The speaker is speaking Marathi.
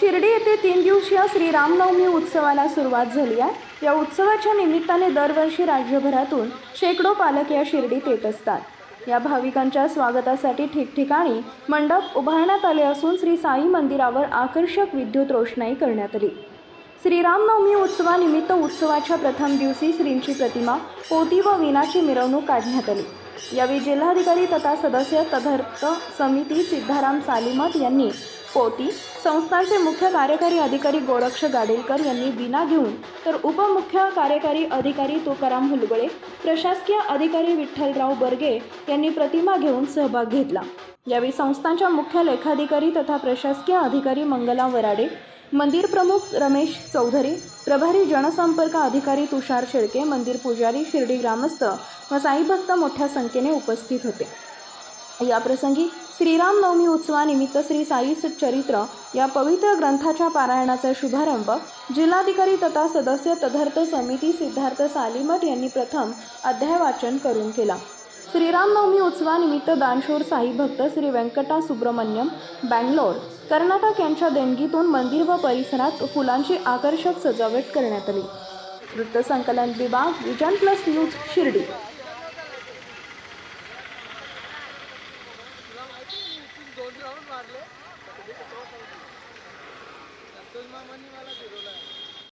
शिर्डी येथे तीन दिवसीय श्रीरामनवमी उत्सवाला सुरुवात झाली आहे. या उत्सवाच्या निमित्ताने दरवर्षी राज्यभरातून शेकडो पालक या शिर्डीत येत असतात. या भाविकांच्या स्वागतासाठी ठिकठिकाणी मंडप उभारण्यात आले असून श्री साई मंदिरावर आकर्षक विद्युत रोषणाई करण्यात आली. श्रीरामनवमी उत्सवानिमित्त उत्सवाच्या प्रथम दिवशी श्रींची प्रतिमा पोती व विनाची मिरवणूक काढण्यात आली. यावेळी जिल्हाधिकारी तथा सदस्य तदर्थ समिती सिद्धाराम सालिमत यांनी पोती संस्थांचे मुख्य कार्यकारी अधिकारी गोरक्ष गाडेलकर यांनी विना घेऊन तर उपमुख्य कार्यकारी अधिकारी तुकाराम हुलगळे प्रशासकीय अधिकारी विठ्ठलराव बर्गे यांनी प्रतिमा घेऊन सहभाग घेतला. यावेळी संस्थांच्या मुख्य लेखाधिकारी तथा प्रशासकीय अधिकारी मंगला वराडे मंदिर प्रमुख रमेश चौधरी प्रभारी जनसंपर्क अधिकारी तुषार शेळके मंदिर पुजारी शिर्डी ग्रामस्थ व साईभक्त मोठ्या संख्येने उपस्थित होते. याप्रसंगी श्रीरामनवमी उत्सवानिमित्त श्री साई चरित्र या पवित्र ग्रंथाच्या पारायणाचा शुभारंभ जिल्हाधिकारी तथा सदस्य तदर्थ समिती सिद्धार्थ सालीमठ यांनी प्रथम अध्याय वाचन करून केला. श्रीरामनवमी उत्सवानिमित्त दानशूर साई भक्त श्री व्यंकटा सुब्रमण्यम बँगलोर कर्नाटक यांच्या देणगीतून मंदिर व परिसरात फुलांची आकर्षक सजावट करण्यात आली. वृत्तसंकलन विभाग विजन प्लस न्यूज शिर्डी. दोन राऊंड मारले. संतोष मामांनी मला फिरवलं.